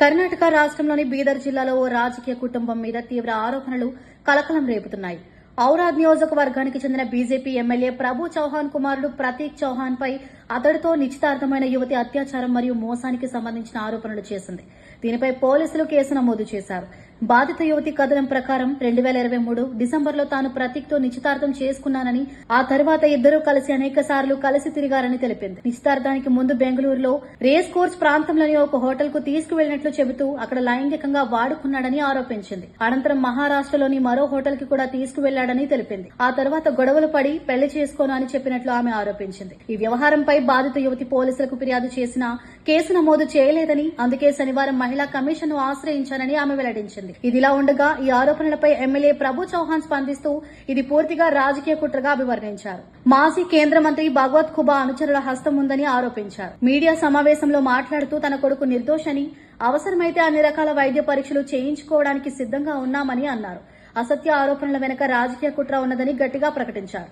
కర్ణాటక రాష్ట్రంలోని బీదర్ జిల్లాలో ఓ రాజకీయ కుటుంబం మీద తీవ్ర ఆరోపణలు కలకలం రేపుతున్నాయి. ఔరాద్ నియోజకవర్గానికి చెందిన బీజేపీ ఎమ్మెల్యే ప్రభు చౌహాన్ కుమారుడు ప్రతీక్ చౌహాన్ పై అతడితో నిశ్చితార్థమైన యువతి అత్యాచారం మరియు మోసానికి సంబంధించిన ఆరోపణలు చేసింది. దీనిపై పోలీసులు కేసు నమోదు చేశారు. బాధిత యువతి కథనం ప్రకారం రెండు వేల ఇరవై మూడు డిసెంబర్లో తాను ప్రతీక్తో నిశ్చితార్థం చేసుకున్నానని ఆ తర్వాత ఇద్దరూ కలిసి అనేక సార్లు కలిసి తిరిగారని తెలిపింది. నిశ్చితార్థానికి ముందు బెంగళూరులో రేస్ కోర్స్ ప్రాంతంలోని ఒక హోటల్కు తీసుకువెళ్ళినట్లు చెబుతూ అక్కడ లైంగికంగా వాడుకున్నాడని ఆరోపించింది. అనంతరం మహారాష్ట్రలోని మరో హోటల్కి కూడా తీసుకువెళ్ళాడని తెలిపింది. ఆ తర్వాత గొడవలు పడి పెళ్ళి చేసుకోను అని చెప్పినట్లు ఆమె ఆరోపించింది. ఈ వ్యవహారంపై బాధిత యువతి పోలీసులకు ఫిర్యాదు చేసినా కేసు నమోదు చేయలేదని అందుకే శనివారం మహిళా కమిషన్ను ఆశ్రయించానని ఆమె వెల్లడించింది. ఇదిలా ఉండగా ఈ ఆరోపణలపై ఎమ్మెల్యే ప్రభు చౌహాన్ స్పందిస్తూ ఇది పూర్తిగా రాజకీయ కుట్రగా అభివర్ణించారు. మాజీ కేంద్ర మంత్రి భగవత్ ఖుబా అనుచరుల హస్తం ఉందని ఆరోపించారు. మీడియా సమావేశంలో మాట్లాడుతూ తన కొడుకు నిర్దోషని అవసరమైతే అన్ని రకాల వైద్య పరీక్షలు చేయించుకోవడానికి సిద్ధంగా ఉన్నామని అన్నారు. అసత్య ఆరోపణల వెనుక రాజకీయ కుట్ర ఉన్నదని గట్టిగా ప్రకటించారు.